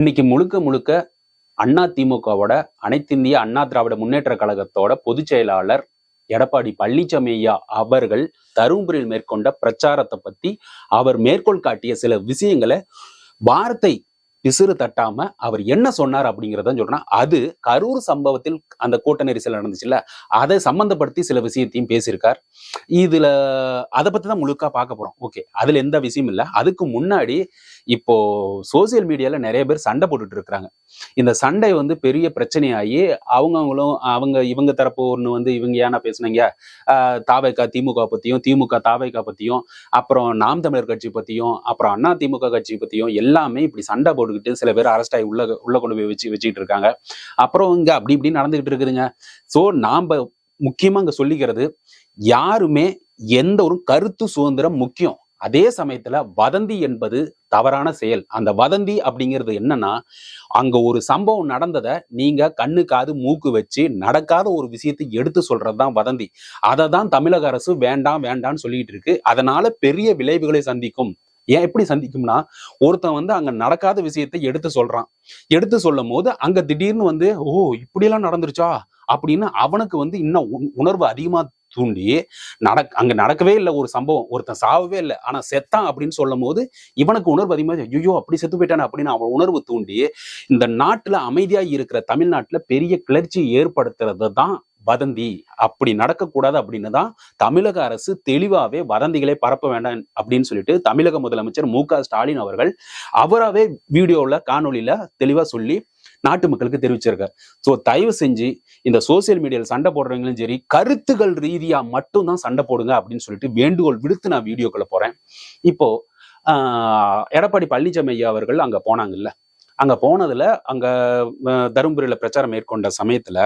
இன்னைக்கு முழுக்க முழுக்க அண்ணா திமுகவோட அனைத்திந்திய அண்ணா திராவிட முன்னேற்ற கழகத்தோட பொதுச் செயலாளர் எடப்பாடி பழனிசாமி ஐயா அவர்கள் தருமபுரியில் மேற்கொண்ட பிரச்சாரத்தை பத்தி அவர் மேற்கோள் காட்டிய சில விஷயங்களை வார்த்தை பிசிறு தட்டாம அவர் என்ன சொன்னார் அப்படிங்கிறத சொல்றேன். அது கரூர் சம்பவத்தில் அந்த கூட்ட நெரிசல் நடந்துச்சுல்ல அதை சம்பந்தப்படுத்தி சில விஷயத்தையும் பேசியிருக்கார். இதுல அதை பத்தி தான் முழுக்கா பார்க்க போறோம். ஓகே அதுல எந்த விஷயம் இல்லை. அதுக்கு முன்னாடி இப்போ சோசியல் மீடியால நிறைய பேர் சண்டை போட்டுட்டு இருக்கிறாங்க. இந்த சண்டை வந்து பெரிய பிரச்சனையாகி அவங்க அவங்களும் அவங்க இவங்க தரப்பு ஒன்று வந்து இவங்க ஏன்னா பேசுனீங்க? தாவைக்கா திமுக பத்தியும் திமுக தாவைக்கா பத்தியும் அப்புறம் நாம் தமிழர் கட்சி பத்தியும் அப்புறம் அண்ணா திமுக கட்சி பத்தியும் எல்லாமே இப்படி சண்டை போட்டு போட்டுக்கிட்டு சில பேர் அரெஸ்ட் ஆகி உள்ள உள்ள கொண்டு போய் வச்சு வச்சுக்கிட்டு இருக்காங்க அப்புறம் இங்க அப்படி இப்படி நடந்துகிட்டு இருக்குதுங்க. ஸோ நாம் முக்கியமா இங்கே சொல்லிக்கிறது யாருமே எந்த ஒரு கருத்து சுதந்திரம் முக்கியம். அதே சமயத்துல வதந்தி என்பது தவறான செயல். அந்த வதந்தி அப்படிங்கிறது என்னன்னா அங்க ஒரு சம்பவம் நடந்ததை நீங்க கண்ணு காது மூக்கு வச்சு நடக்காத ஒரு விஷயத்தை எடுத்து சொல்றதுதான் வதந்தி. அதை தான் தமிழக அரசு வேண்டாம் வேண்டாம்னு சொல்லிட்டு இருக்கு அதனால பெரிய விளைவுகளை சந்திக்கும். ஏன் எப்படி சந்திக்கும்னா ஒருத்தன் வந்து அங்க நடக்காத விஷயத்தை எடுத்து சொல்றான். எடுத்து சொல்லும் போது அங்க திடீர்னு வந்து ஓ இப்படியெல்லாம் நடந்துருச்சா? அப்படின்னு அவனுக்கு வந்து இன்னும் உணர்வு அதிகமா தூண்டி நடக் அங்க நடக்கவே இல்லை ஒரு சம்பவம். ஒருத்தன் சாவவே இல்லை. ஆனா செத்தான் அப்படின்னு சொல்லும் போது இவனுக்கு உணர்வு அதிகமாக ஐயோ அப்படி செத்து போயிட்டானே அப்படின்னு அவன் உணர்வு தூண்டி இந்த நாட்டுல அமைதியா இருக்கிற தமிழ்நாட்டுல பெரிய கிளர்ச்சி ஏற்படுத்துறது தான் வதந்தி. அப்படி நடக்கக்கூடாது அப்படின்னு தான் தமிழக அரசு தெளிவாவே வதந்திகளை பரப்ப வேண்டாம் அப்படின்னு சொல்லிட்டு தமிழக முதலமைச்சர் மு க ஸ்டாலின் அவர்கள் அவராவே வீடியோவில் காணொளியில தெளிவா சொல்லி நாட்டு மக்களுக்கு தெரிவிச்சிருக்காரு. ஸோ தயவு செஞ்சு இந்த சோசியல் மீடியாவில் சண்டை போடுறவங்களும் சரி கருத்துகள் ரீதியா மட்டும்தான் சண்டை போடுங்க அப்படின்னு சொல்லிட்டு வேண்டுகோள் விடுத்து நான் வீடியோக்குள்ள போறேன். இப்போ ஆஹ், எடப்பாடி பழனிசாமி ஐயா அவர்கள் அங்க போனாங்கல்ல. அங்க போனதுல அங்க அஹ், தருமபுரியில பிரச்சாரம் மேற்கொண்ட சமயத்துல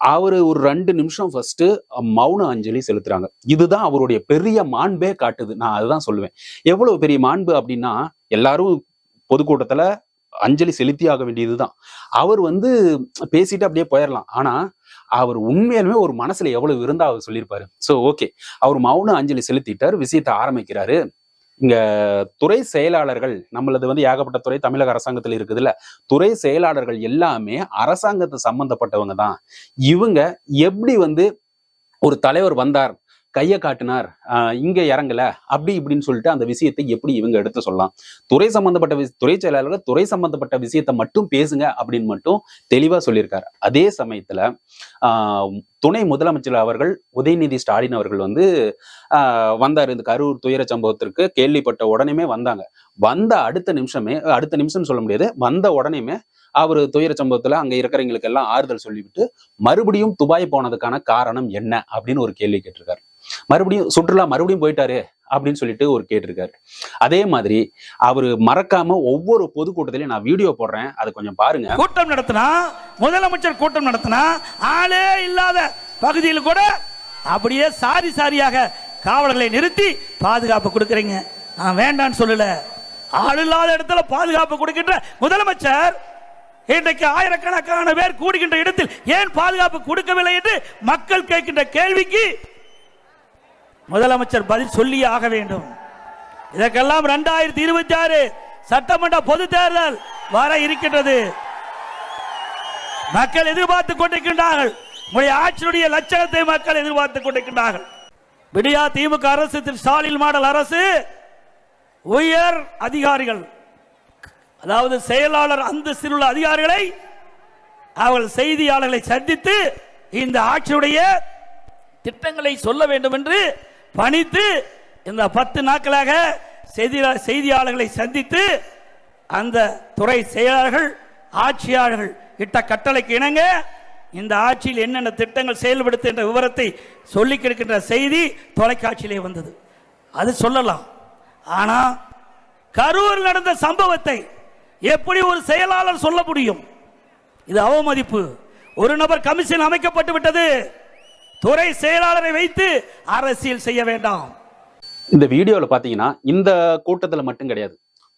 அவர் ஒரு ரெண்டு நிமிஷம் ஃபர்ஸ்ட் மௌன அஞ்சலி செலுத்துறாங்க. இதுதான் அவருடைய பெரிய மாண்பே காட்டுது. நான் அதுதான் சொல்லுவேன். எவ்வளவு பெரிய மாண்பு அப்படின்னா எல்லாரும் பொதுக்கூட்டத்துல அஞ்சலி செலுத்தி ஆக வேண்டியதுதான். அவர் வந்து பேசிட்டு அப்படியே போயிடலாம் ஆனா அவர் உண்மையிலுமே ஒரு மனசுல எவ்வளவு இருந்தா அவர் சொல்லியிருப்பாரு. சோ ஓகே அவர் மௌன அஞ்சலி செலுத்திட்டார் விஷயத்தை ஆரம்பிக்கிறாரு. இங்க துறை செயலாளர்கள் நம்மளது வந்து ஏகப்பட்ட துறை தமிழக அரசாங்கத்தில் இருக்குதுல்ல. துறை செயலாளர்கள் எல்லாமே அரசாங்கத்தை சம்பந்தப்பட்டவங்க தான். இவங்க எப்படி வந்து ஒரு தலைவர் வந்தார்? கையை காட்டினார் ஆஹ் இங்க இறங்கல. அப்படி இப்படின்னு சொல்லிட்டு அந்த விஷயத்தை எப்படி இவங்க எடுத்து சொல்லலாம். துறை சம்பந்தப்பட்ட விஷ- துறை செயலாளர்கள் துறை சம்பந்தப்பட்ட விஷயத்தை மட்டும் பேசுங்க அப்படின்னு மட்டும் தெளிவா சொல்லியிருக்காரு. அதே சமயத்துல ஆஹ் துணை முதலமைச்சர் அவர்கள் உதயநிதி ஸ்டாலின் அவர்கள் வந்து ஆஹ் வந்தார். இந்த கரூர் துயர சம்பவத்திற்கு கேள்விப்பட்ட உடனேமே வந்தாங்க. வந்த அடுத்த நிமிஷமே அடுத்த நிமிஷம் சொல்ல முடியாது வந்த உடனேமே அவர் துயர சம்பவத்துல அங்க இருக்கிறவங்களுக்கு எல்லாம் ஆறுதல் சொல்லிவிட்டு மறுபடியும் துபாய் போனதுக்கான காரணம் என்ன? அப்படின்னு ஒரு கேள்வி கேட்டிருக்காரு. மறுபடியும் சுற்றுலா மறுபடியும் போயிட்டாரு அப்படின்னு சொல்லிட்டு ஒரு கேட்டிருக்காரு. அதே மாதிரி அவரு மறக்காம ஒவ்வொரு பொதுக்கூட்டத்திலையும் நான் வீடியோ போடுறேன். அதை கொஞ்சம் பாருங்க. கூட்டம் நடத்தினா முதலமைச்சர் கூட்டம் நடத்தினா ஆளே இல்லாத பகுதியில் கூட அப்படியே சாரி சாரியாக காவலர்களை நிறுத்தி பாதுகாப்பு கொடுக்குறீங்க. நான் வேண்டான்னு சொல்லல. ஆள் இல்லாத இடத்துல பாதுகாப்பு கொடுக்கின்ற முதலமைச்சர் இன்றைக்கு ஆயிரக்கணக்கான பேர் கூடுகின்ற இடத்தில் ஏன் பாதுகாப்பு கொடுக்கவில்லை என்று மக்கள் கேட்கின்ற கேள்விக்கு முதலமைச்சர் பதில் சொல்லியே ஆக வேண்டும். இதற்கெல்லாம் இரண்டாயிரத்தி இருபத்தி ஆறு சட்டமன்ற பொது தேர்தல் வர இருக்கின்றது. மக்கள் எதிர்பார்த்துக் கொண்டிருக்கின்றார்கள். உங்களுடைய ஆட்சியுடைய லட்சணத்தை மக்கள் எதிர்பார்த்துக் கொண்டிருக்கின்றார்கள். விடியா திமுக அரசு திரு ஸ்டாலின் மாடல் அரசு உயர் அதிகாரிகள் அதாவது செயலாளர் அந்தஸ்தில் உள்ள அதிகாரிகளை அவர்கள் செய்தியாளர்களை சந்தித்து இந்த ஆட்சியுடைய திட்டங்களை சொல்ல வேண்டும் என்று பணித்து இந்த பத்து நாட்களாக செய்தியாளர்களை சந்தித்து அந்த துறை செயலாளர்கள் ஆட்சியாளர்கள் இட்ட கட்டளைக்கு இணங்க இந்த ஆட்சியில் என்னென்ன திட்டங்கள் செயல்படுத்து என்ற விவரத்தை சொல்லி கிடக்கின்ற செய்தி தொலைக்காட்சியிலே வந்தது. அது சொல்லலாம். ஆனா கரூர் நடந்த சம்பவத்தை எப்படி ஒரு செயலாளர் சொல்ல முடியும்? இது அவமதிப்பு. ஒரு நபர் கமிஷன் அமைக்கப்பட்டு விட்டது. துறை செயலாளரை வைத்து அரசியல் செய்ய வேண்டாம். இந்த வீடியோல பாத்தீங்கன்னா இந்த கூட்டத்துல மட்டும் கிடையாது.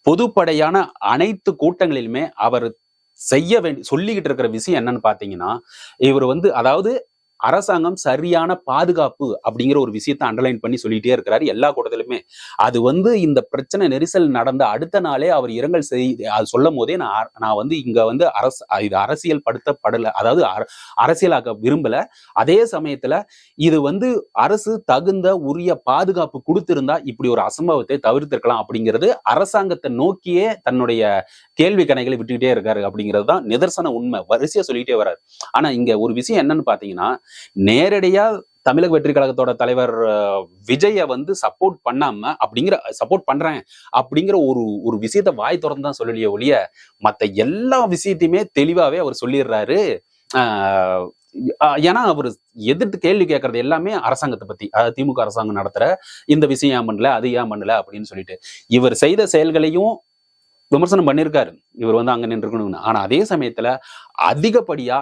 பொதுப்படையான அனைத்து கூட்டங்களிலுமே அவர் செய்ய வேண்டி சொல்லிக்கிட்டு இருக்கிற விஷயம் என்னன்னு பாத்தீங்கன்னா இவர் வந்து அதாவது அரசாங்கம் சரியான பாதுகாப்பு அப்படிங்கிற ஒரு விஷயத்தை அண்டர்லைன் பண்ணி சொல்லிட்டே இருக்கிறாரு எல்லா கூட்டத்திலுமே. அது வந்து இந்த பிரச்சனை நெரிசல் நடந்த அடுத்த நாளே அவர் இரங்கல் செய் அது சொல்லும் போதே நான் நான் வந்து இங்க வந்து அரசு இது அரசியல் படுத்தப்படல அதாவது அர- அரசியலாக்க விரும்பல. அதே சமயத்துல இது வந்து அரசு தகுந்த உரிய பாதுகாப்பு கொடுத்திருந்தா இப்படி ஒரு அசம்பவத்தை தவிர்த்திருக்கலாம் அப்படிங்கிறது அரசாங்கத்தை நோக்கியே தன்னுடைய கேள்வி கணைகளை விட்டுக்கிட்டே இருக்காரு அப்படிங்கிறது தான் நிதர்சன உண்மை. வரிசையா சொல்லிட்டே வர்றாரு. ஆனா இங்க ஒரு விஷயம் என்னன்னு பாத்தீங்கன்னா நேரடியா தமிழக வெற்றி கழகத்தோட தலைவர் விஜயை விஜய வந்து சப்போர்ட் பண்ணாம அப்படிங்கிற சப்போர்ட் பண்றேன் அப்படிங்கிற ஒரு ஒரு விஷயத்த வாய் திறந்து தான் சொல்லலையே ஒழிய மத்த எல்லா விஷயத்தையுமே தெளிவாவே அவர் சொல்லிடுறாரு. ஆஹ் ஏன்னா அவர் எதிர்த்து கேள்வி கேட்கறது எல்லாமே அரசாங்கத்தை பத்தி அதாவது திமுக அரசாங்கம் நடத்துற இந்த விஷயம் ஏன் பண்ணல அது ஏன் பண்ணல அப்படின்னு சொல்லிட்டு இவர் செய்த செயல்களையும் விமர்சனம் பண்ணியிருக்காரு இவர் வந்து அங்க நின்றுக்கணும்னு. ஆனா அதே சமயத்துல அதிகப்படியா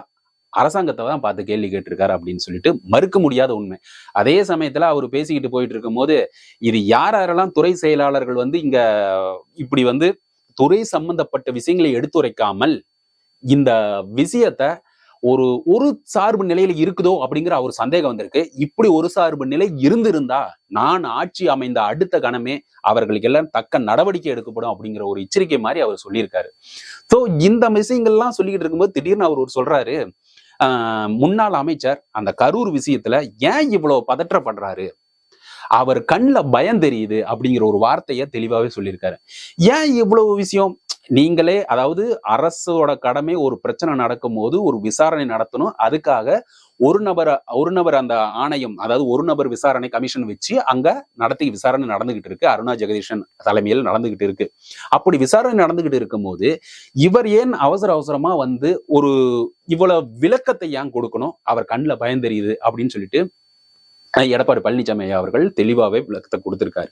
அரசாங்கத்தை தான் பார்த்து கேள்வி கேட்டிருக்காரு அப்படின்னு சொல்லிட்டு மறுக்க முடியாத உண்மை. அதே சமயத்துல அவர் பேசிக்கிட்டு போயிட்டு இருக்கும்போது இது யார் யாரெல்லாம் துறை செயலாளர்கள் வந்து இங்க இப்படி வந்து துறை சம்பந்தப்பட்ட விஷயங்களை எடுத்துரைக்காமல் இந்த விஷயத்த ஒரு ஒரு சார்பு நிலையில இருக்குதோ அப்படிங்கிற அவர் சந்தேகம் வந்திருக்கு. இப்படி ஒரு சார்பு நிலை இருந்திருந்தா நான் ஆட்சி அமைந்த அடுத்த கணமே அவர்களுக்கு எல்லாம் தக்க நடவடிக்கை எடுக்கப்படும் அப்படிங்கிற ஒரு எச்சரிக்கை மாதிரி அவர் சொல்லியிருக்காரு. ஸோ இந்த விஷயங்கள்லாம் சொல்லிக்கிட்டு இருக்கும்போது திடீர்னு அவர் ஒரு சொல்றாரு முன்னாள் அமைச்சர் அந்த கரூர் விஷயத்துல ஏன் இவ்வளவு பதற்றப்படுறாரு? அவர் கண்ணில் பயம் தெரியுது அப்படிங்கிற ஒரு வார்த்தையை தெளிவாகவே சொல்லியிருக்காரு. ஏன் இவ்வளவு விஷயம்? நீங்களே அதாவது அரசோட கடமை ஒரு பிரச்சனை நடக்கும் போது ஒரு விசாரணை நடத்தணும். அதுக்காக ஒரு நபர் ஒரு நபர் அந்த ஆணையம் அதாவது ஒரு நபர் விசாரணை கமிஷன் வச்சு அங்க நடத்தி விசாரணை நடந்துகிட்டு இருக்கு. அருணா ஜெகதீஷன் தலைமையில் நடந்துகிட்டு இருக்கு. அப்படி விசாரணை நடந்துகிட்டு இருக்கும்போது இவர் ஏன் அவசர அவசரமா வந்து ஒரு இவ்வளவு விளக்கத்தை ஏன் கொடுக்கணும்? அவர் கண்ணில் பயந்தெரியுது அப்படின்னு சொல்லிட்டு எடப்பாடி பழனிசாமி ஐயா அவர்கள் தெளிவாகவே விளக்கத்தை கொடுத்திருக்காரு.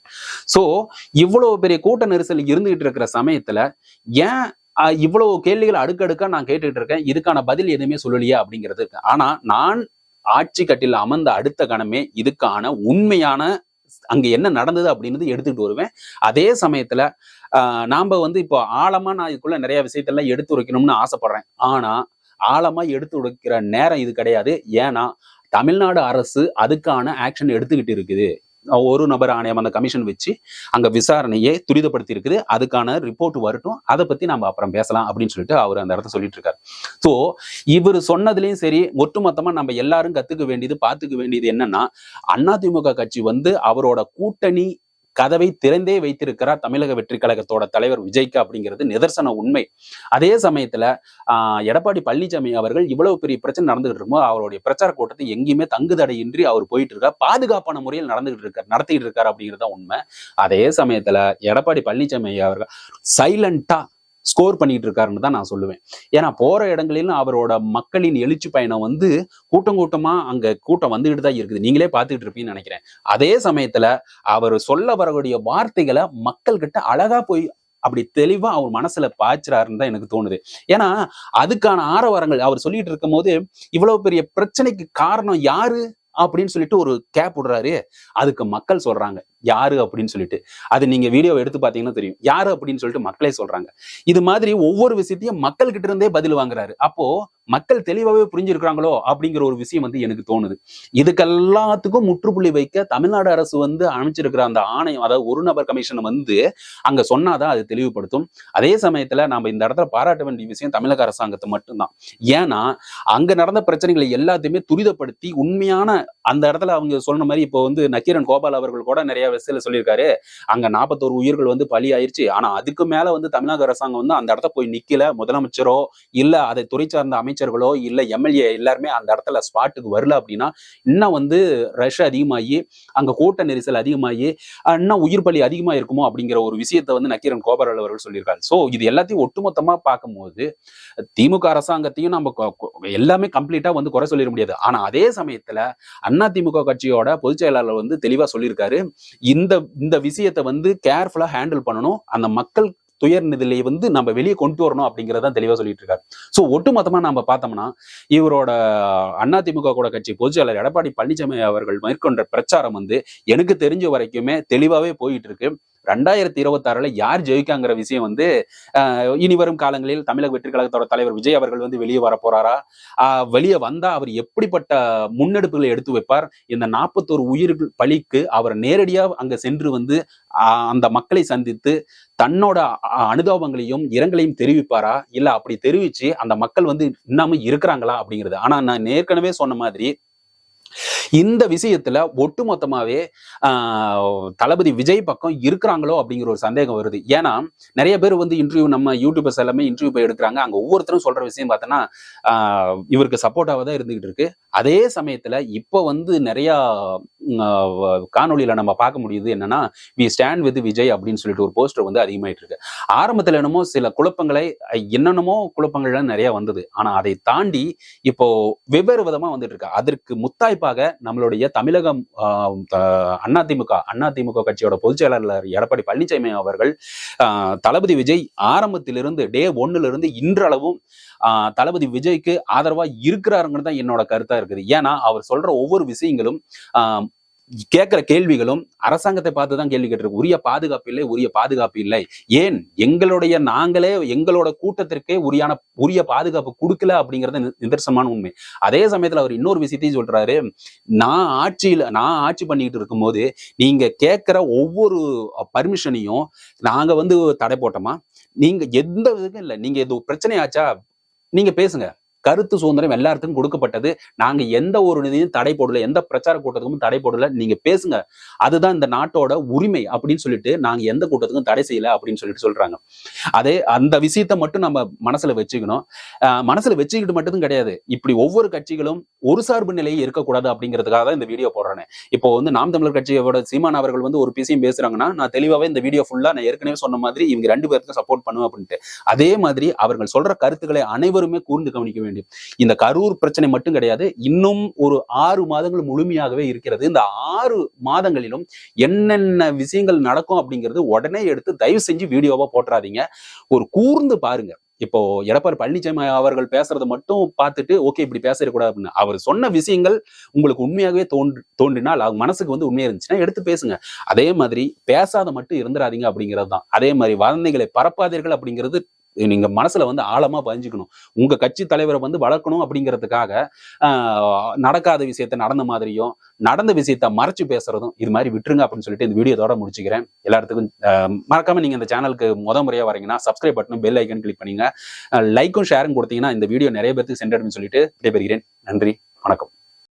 ஸோ இவ்வளவு பெரிய கூட்ட நெரிசல் இருந்துகிட்டு இருக்கிற சமயத்துல ஏன் இவ்வளவு கேள்விகள் அடுக்கடுக்காக நான் கேட்டுக்கிட்டு இருக்கேன். இதுக்கான பதில் எதுவுமே சொல்லலையே அப்படிங்கிறது இருக்கு. ஆனா நான் ஆட்சி கட்டில் அமர்ந்த அடுத்த கணமே இதுக்கான உண்மையான அங்க என்ன நடந்தது அப்படின்றது எடுத்துக்கிட்டு வருவேன். அதே சமயத்துல நாம வந்து இப்போ ஆழமா நான் இதுக்குள்ள நிறைய விஷயத்தெல்லாம் எடுத்து உரைக்கணும்னு ஆசைப்படுறேன். ஆனா ஆழமா எடுத்து உடைக்கிற நேரம் இது கிடையாது. ஏன்னா தமிழ்நாடு அரசு அதுக்கான ஆக்ஷன் எடுத்துக்கிட்டு இருக்குது. ஒரு நபர் ஆணையம் அந்த கமிஷன் வச்சு அங்க விசாரணையை துரிதப்படுத்தி இருக்குது அதுக்கான ரிப்போர்ட் வரட்டும். அதை பத்தி நம்ம அப்புறம் பேசலாம் அப்படின்னு சொல்லிட்டு அவர் அந்த இடத்த சொல்லிட்டு இருக்காரு ஸோ இவர் சொன்னதுலயும் சரி ஒட்டுமொத்தமா நம்ம எல்லாரும் கத்துக்க வேண்டியது பார்த்துக்க வேண்டியது என்னன்னா அதிமுக கட்சி வந்து அவரோட கூட்டணி கதவை திறந்தே வைத்திருக்கிறார் தமிழக வெற்றி கழகத்தோட தலைவர் விஜய்க்கு அப்படிங்கிறது நிதர்சன உண்மை. அதே சமயத்துல எடப்பாடி பழனிசாமி அவர்கள் இவ்வளவு பெரிய பிரச்சனை நடந்துகிட்டு இருக்கும்போது அவருடைய பிரச்சார கூட்டத்தை எங்கேயுமே தங்குதடையின்றி அவர் போயிட்டு இருக்கார் பாதுகாப்பான முறையில் நடந்துகிட்டு இருக்கார் நடத்திட்டு இருக்கார் அப்படிங்கிறது தான் உண்மை. அதே சமயத்துல எடப்பாடி பழனிசாமி அவர்கள் சைலண்டா ஸ்கோர் பண்ணிட்டு இருக்காருன்னு தான் நான் சொல்லுவேன். ஏன்னா போற இடங்களிலும் அவரோட மக்களின் எழுச்சி பயணம் வந்து கூட்டம் கூட்டமா அங்க கூட்டம் வந்துகிட்டு தான் இருக்குது. நீங்களே பார்த்துட்டு இருப்பீங்கன்னு நினைக்கிறேன். அதே சமயத்துல அவர் சொல்ல வரக்கூடிய வார்த்தைகளை மக்கள் கிட்ட அழகா போய் அப்படி தெளிவா அவர் மனசுல பாய்ச்சுறாருன்னு தான் எனக்கு தோணுது. ஏன்னா அதுக்கான ஆரவாரங்கள் அவர் சொல்லிட்டு இருக்கும் போது இவ்வளவு பெரிய பிரச்சனைக்கு காரணம் யாரு? அப்படின்னு சொல்லிட்டு ஒரு கேப் விடுறாரு. அதுக்கு மக்கள் சொல்றாங்க. யாரு அப்படின்னு சொல்லிட்டு அது நீங்க வீடியோ எடுத்து பாத்தீங்கன்னா தெரியும். யாரு அப்படின்னு சொல்லிட்டு மக்களே சொல்றாங்க. இது மாதிரி ஒவ்வொரு விஷயத்தையும் மக்கள் கிட்ட இருந்தே பதில் வாங்குறாரு. அப்போ மக்கள் தெளிவாகவே புரிஞ்சிருக்கிறாங்களோ அப்படிங்கிற ஒரு விஷயம் வந்து எனக்கு தோணுது. இதுக்கெல்லாத்துக்கும் முற்றுப்புள்ளி வைக்க தமிழ்நாடு அரசு வந்து அமைச்சிருக்கிற அந்த ஆணையம் அதாவது ஒரு நபர் கமிஷன் வந்து அங்க சொன்னாதான் அது தெளிவுபடுத்தும். அதே சமயத்துல நம்ம இந்த இடத்துல பாராட்ட வேண்டிய விஷயம் தமிழக அரசாங்கத்தை மட்டும்தான். ஏன்னா அங்க நடந்த பிரச்சனைகளை எல்லாத்தையுமே துரிதப்படுத்தி உண்மையான அந்த இடத்துல அவங்க சொன்ன மாதிரி இப்போ வந்து நக்கீரன் கோபால் அவர்கள் கூட நிறைய விஷயத்துல சொல்லியிருக்காரு. அங்க நாற்பத்தோரு உயிர்கள் வந்து பலி ஆயிருச்சு. ஆனா அதுக்கு மேல வந்து தமிழக அரசாங்கம் வந்து அந்த இடத்த போய் நிக்கல. முதலமைச்சரோ இல்ல அதை துறை சார்ந்த அமைச்சர்களோ இல்ல எம்எல்ஏ எல்லாருமே அந்த இடத்துல ஸ்பாட்டுக்கு வரல அப்படின்னா இன்னும் வந்து ரஷ் அதிகமாகி அங்க கூட்ட நெரிசல் அதிகமாகி இன்னும் உயிர் பலி அதிகமா இருக்குமோ அப்படிங்கிற ஒரு விஷயத்தை வந்து நக்கீரன் கோபால் அவர்கள் சொல்லியிருக்காரு. சோ இது எல்லாத்தையும் ஒட்டுமொத்தமா பார்க்கும்போது திமுக அரசாங்கத்தையும் நம்ம எல்லாமே கம்ப்ளீட்டா வந்து குறை சொல்லிட முடியாது. ஆனா அதே சமயத்துல அண்ணா திமுக கட்சியோட பொதுச் செயலாளர் வந்து தெளிவா சொல்லியிருக்காரு. இந்த இந்த விஷயத்தை வந்து கேர்ஃபுல்லா ஹேண்டில் பண்ணணும். அந்த மக்கள் துயர் நிதியை வந்து நம்ம வெளியே கொண்டு வரணும் அப்படிங்கிறதான் தெளிவா சொல்லிட்டு இருக்காரு. சோ ஒட்டுமொத்தமா நம்ம பார்த்தோம்னா இவரோட அண்ணா திமுக கூட கட்சி பொதுச்சியாளர் எடப்பாடி பழனிசாமி அவர்கள் மேற்கொண்ட பிரச்சாரம் வந்து எனக்கு தெரிஞ்ச வரைக்குமே தெளிவாவே போயிட்டு இருக்கு. ரெண்டாயிரத்தி இருபத்தாறுல யார் ஜெயிக்காங்கிற விஷயம் வந்து இனி வரும் காலங்களில் தமிழக வெற்றி கழகத்தோட தலைவர் விஜய் அவர்கள் வந்து வெளியே வர போறாரா? வெளியே வந்தா அவர் எப்படிப்பட்ட முன்னெடுப்புகளை எடுத்து வைப்பார்? இந்த நாற்பத்தோரு உயிர்கள் பலிக்கு அவர் நேரடியா அங்க சென்று வந்து அந்த மக்களை சந்தித்து தன்னோட அ- அனுதாபங்களையும் இரங்கலையும் தெரிவிப்பாரா? இல்ல அப்படி தெரிவிச்சு அந்த மக்கள் வந்து இன்னமும் இருக்கிறாங்களா அப்படிங்கிறது. ஆனா நான் ஏற்கனவே சொன்ன மாதிரி இந்த விஷயத்துல ஒட்டுமொத்தமாவே ஆஹ், தளபதி விஜய் பக்கம் இருக்கிறாங்களோ அப்படிங்கிற ஒரு சந்தேகம் வருது. ஏன்னா நிறைய பேர் வந்து இன்டர்வியூ நம்ம யூடியூபர்ஸ் எல்லாமே இன்டர்வியூ போய் எடுக்கிறாங்க. அங்க ஒவ்வொருத்தரும் சொல்ற விஷயம் பார்த்தோன்னா ஆஹ், இவருக்கு சப்போர்ட்டாக தான் இருந்துகிட்டு இருக்கு. அதே சமயத்துல இப்போ வந்து நிறைய காணொலியில நம்ம பார்க்க முடியுது என்னன்னா வி ஸ்டாண்ட் வித் விஜய் அப்படின்னு சொல்லிட்டு ஒரு போஸ்டர் வந்து அதிகமாயிட்டு இருக்கு. ஆரம்பத்துல என்னமோ சில குழப்பங்களை என்னென்னமோ குழப்பங்கள்லாம் நிறைய வந்தது. ஆனா அதை தாண்டி இப்போ வெவ்வேறு விதமா வந்துட்டு இருக்கு. அதற்கு முத்தாய்ப்பாக நம்மளுடைய தமிழகம் ஆஹ், திமுக அதிமுக அதிமுக கட்சியோட பொதுச் செயலாளர் எடப்பாடி பழனிசாமி அவர்கள் தளபதி விஜய் ஆரம்பத்திலிருந்து டே ஒன்னுல இருந்து இன்றளவும் தளபதி விஜய்க்கு ஆதரவா இருக்கிறாருங்கிறது தான் என்னோட கருத்தா இருக்குது. ஏன்னா அவர் சொல்ற ஒவ்வொரு விஷயங்களும் கேட்கிற கேள்விகளும் அரசாங்கத்தை பார்த்து தான் கேள்வி கேட்டிருக்கு. உரிய பாதுகாப்பு இல்லை உரிய பாதுகாப்பு இல்லை. ஏன்? எங்களுடைய நாங்களே எங்களோட கூட்டத்திற்கே உரியான உரிய பாதுகாப்பு கொடுக்கல அப்படிங்கறது நிதர்சனமான உண்மை. அதே சமயத்துல அவர் இன்னொரு விஷயத்தையும் சொல்றாரு. நான் ஆட்சியில நான் ஆட்சி பண்ணிட்டு இருக்கும்போது நீங்க கேட்கிற ஒவ்வொரு பர்மிஷனையும் நாங்க வந்து தடை போட்டோமா? நீங்க எந்த இதுக்கும் இல்லை. நீங்க இது பிரச்சனை ஆச்சா? நீங்க பேசுங்க. கருத்து சுதந்திரம் எல்லாருக்கும் கொடுக்கப்பட்டது. நாங்க எந்த ஒரு நிதியும் தடை போடல எந்த பிரச்சார கூட்டத்துக்கும் தடை போடல. நீங்க பேசுங்க. அதுதான் இந்த நாட்டோட உரிமை அப்படின்னு சொல்லிட்டு நாங்க எந்த கூட்டத்துக்கும் தடை செய்யல அப்படின்னு சொல்லிட்டு சொல்றாங்க. அதே அந்த விஷயத்த மட்டும் நம்ம மனசுல வச்சுக்கணும். ஆஹ் மனசுல வச்சுக்கிட்டு மட்டும் கிடையாது. இப்படி ஒவ்வொரு கட்சிகளும் ஒரு சார்பு நிலையை இருக்கக்கூடாது அப்படிங்கிறதுக்காக தான் இந்த வீடியோ போடுறேன். இப்போ வந்து நாம் தமிழர் கட்சியோட சீமான் அவர்கள் வந்து ஒரு விஷயம் பேசுறாங்கன்னா நான் தெளிவாவே இந்த வீடியோ ஃபுல்லா நான் ஏற்கனவே சொன்ன மாதிரி இவங்க ரெண்டு பேருக்கும் சப்போர்ட் பண்ணுவேன் அப்படின்ட்டு. அதே மாதிரி அவர்கள் சொல்ற கருத்துக்களை அனைவருமே கூர்ந்து கவனிக்க வேண்டும் இந்த கரூர் பிரச்சனை மட்டும் கிடையாது இன்னும் ஒரு ஆறு மாதங்கள் முழுமையாகவே இருக்கிறது. இந்த ஆறு மாதங்களிலும் என்னென்ன விஷயங்கள் நடக்கும் அப்படிங்கிறது உடனே எடுத்து தயவு செஞ்சு வீடியோவா போட்டுறாதீங்க. ஒரு கூர்ந்து பாருங்க. இப்போ எடப்பாடி பழனிசாமி அவர்கள் பேசுறத மட்டும் பார்த்துட்டு ஓகே இப்படி பேசக்கூடாது அப்படின்னு. அவர் சொன்ன விஷயங்கள் உங்களுக்கு உண்மையாகவே தோன்று தோன்றினால் அவங்க மனசுக்கு வந்து உண்மையா இருந்துச்சுன்னா எடுத்து பேசுங்க. அதே மாதிரி பேசாத மட்டும் இருந்துடாதீங்க அப்படிங்கிறது தான். அதே மாதிரி வதந்தைகளை பரப்பாதீர்கள் அப்படிங்கிறது நீங்க மனசுல வந்து ஆழமா பதிஞ்சுக்கணும். உங்க கட்சி தலைவரை வந்து வளர்க்கணும் அப்படிங்கிறதுக்காக நடக்காத விஷயத்த நடந்த மாதிரியும் நடந்த விஷயத்த மறைச்சு பேசுறதும் இது மாதிரி விட்டுருங்க அப்படின்னு சொல்லிட்டு இந்த வீடியோதோட முடிச்சுக்கிறேன். எல்லாத்துக்கும் மறக்காமல் மறக்காம நீங்க இந்த சேனலுக்கு முத முறையா வரீங்கன்னா சப்ஸ்கிரைப் பட்டனும் பெல் ஐக்கன் கிளிக் பண்ணுங்க. லைக்கும் ஷேரும் கொடுத்தீங்கன்னா இந்த வீடியோ நிறைய பேருக்கு சென்றடைன்னு சொல்லிட்டு விடைபெறுகிறேன். நன்றி வணக்கம்.